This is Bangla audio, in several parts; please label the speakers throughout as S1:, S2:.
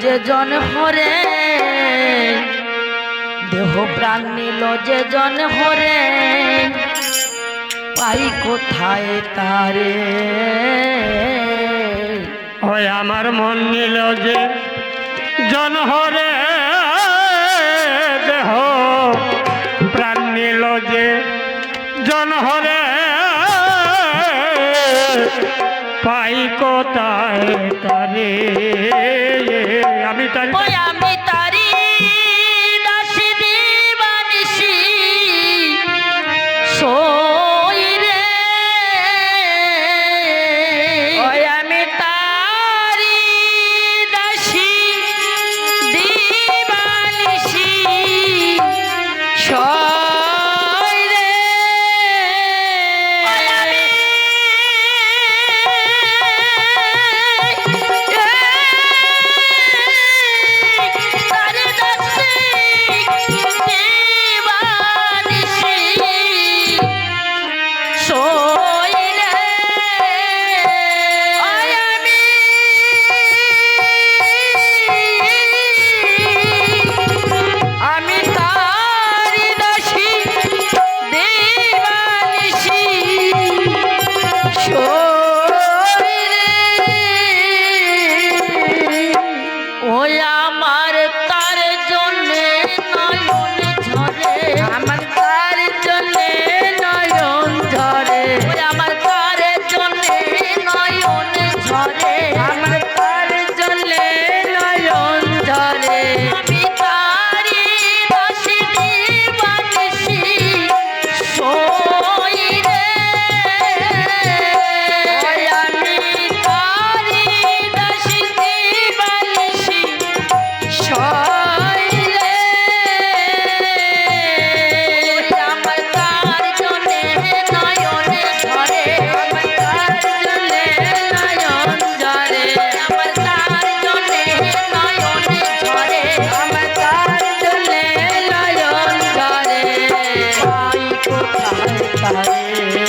S1: যে জন হরে দেহ প্রাণ নিল যে জন হরে পাই কোথায় তারে?
S2: হয় আমার মন নিল যে জন হরে দেহ প্রাণ নিল যে জন হরে পাই কোথায় তারে। আমি তার
S1: Bye.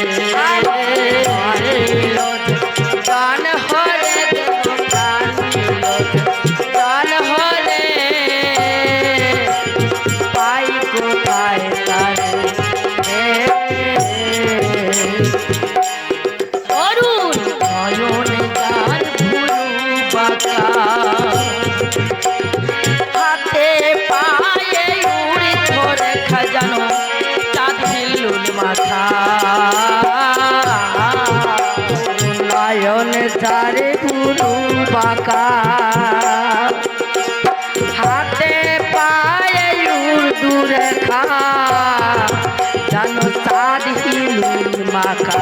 S1: পায়ন তারে গুরু পাকা হাতে পায়ে দূরে খা জানো তার হিলুর মাখা।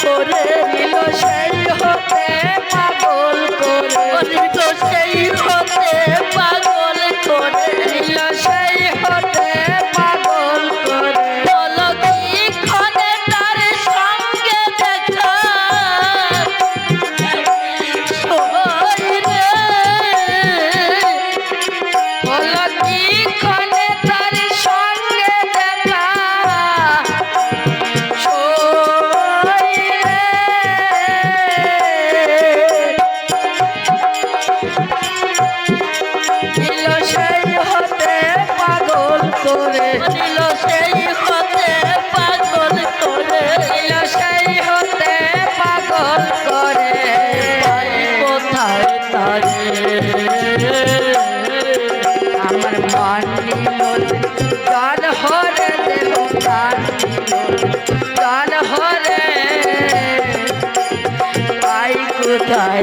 S1: করে নিল সেই হতে করে ছিল সেই হতে পাগল করে ছিল সেই হতে পাগল করে।
S2: কোথায় তারে? আমার মান নিল গান হরে দেব গান গান হরে। পাই কোথায়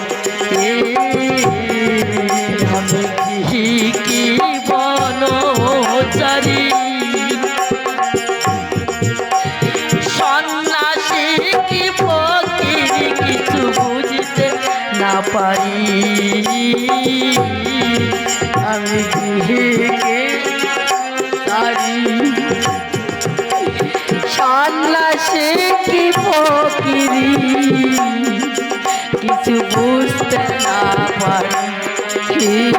S2: পারি। আমি গৃহে তারি। সন্ন্যাসী কি ফকিরি? কিছু বুঝতে না পারি।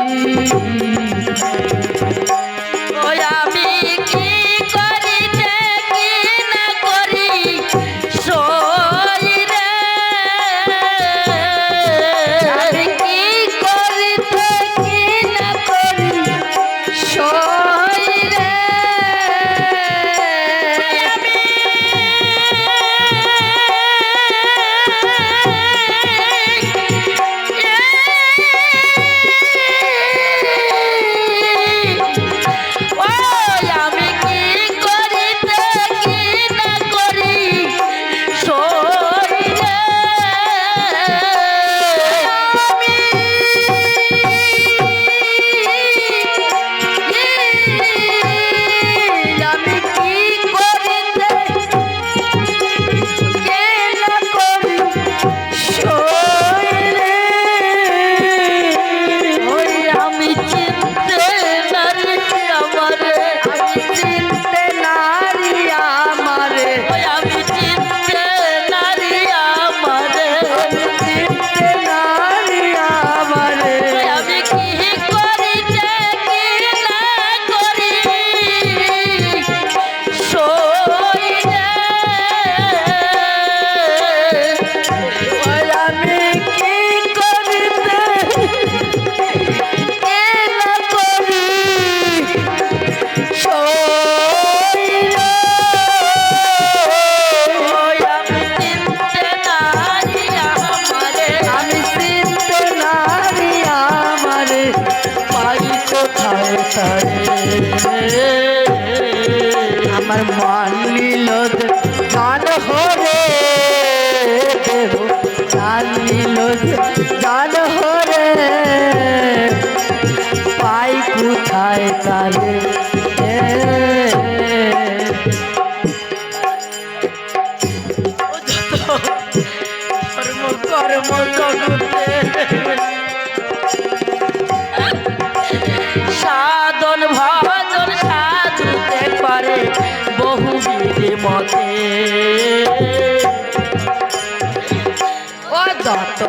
S2: কোথায় তারে? আমার মান নিল গান হরে। দেব গান নিল গান হরে। পাই কোথায় তারে? কর্ম কর্ম মতে। ও যত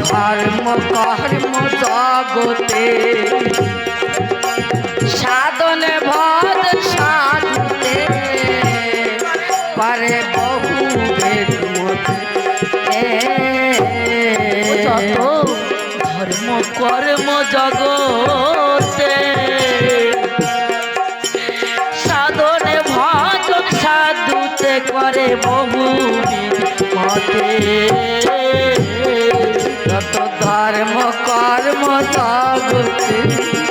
S2: ধর্ম, কর্ম জগতে, সাধনে ভজন সাধুতে, পারে বহু যত ধর্ম, কর্ম, জগতে করে বহু মতে যত ধর্ম কর্ম জগতে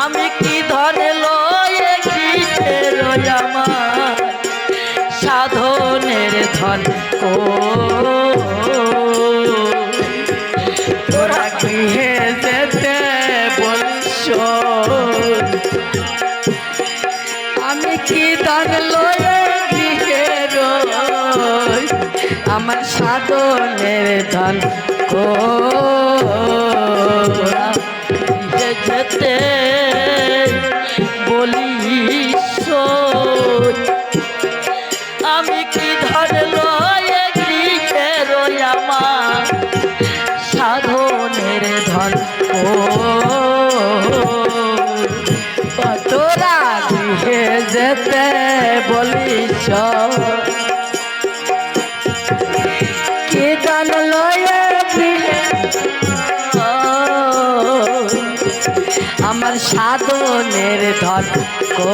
S2: আমি কি ধরে লয়ে কিছে আমার? সাধনের ধন ও তোরা গৃহে যেতে বলছ? আমি কি ধরে লয়ে আমার সাধনের ধন ও কতরা গৃহে যেতে বলিস কি জানলো আমার সাধনের ধর কো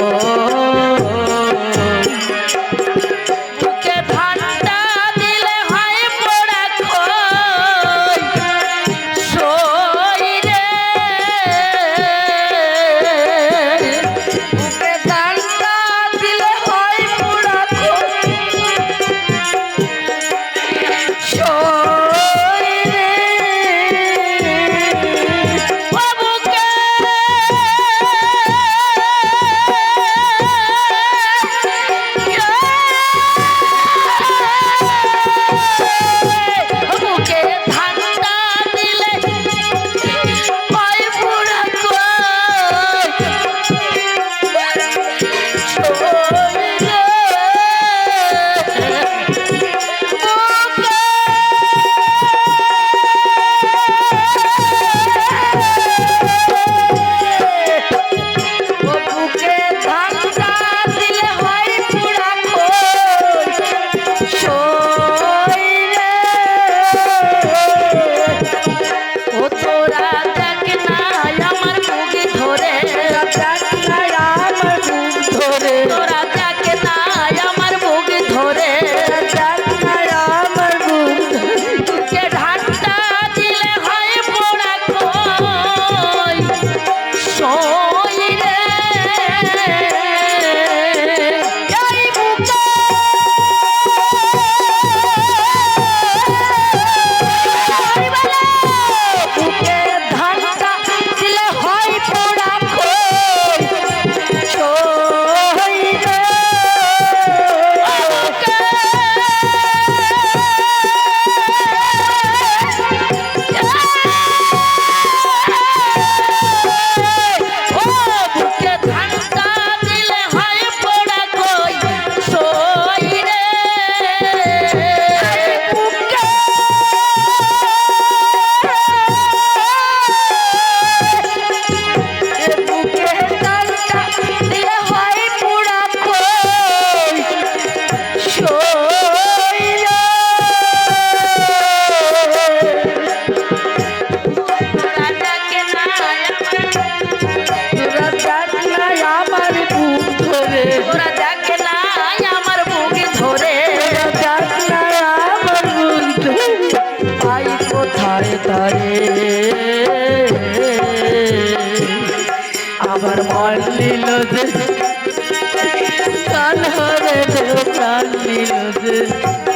S2: প্রাণ নিল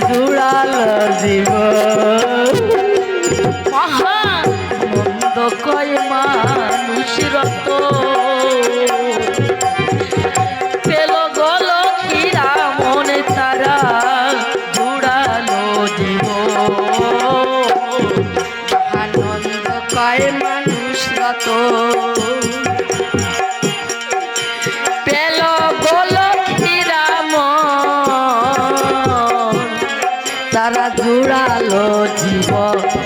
S2: জুড়াল জীব। মন্দ কয় মানুষ রত। পেল গল খিরা মনে তারা জুড়ালো জীব। আনন্দ কয় মানুষ রত। জুড়ালো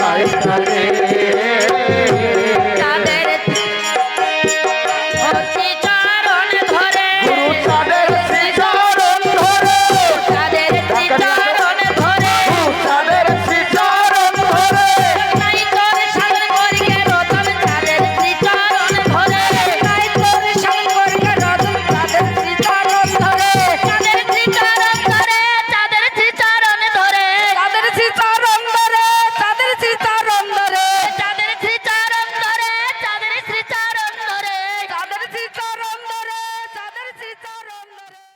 S2: নাই।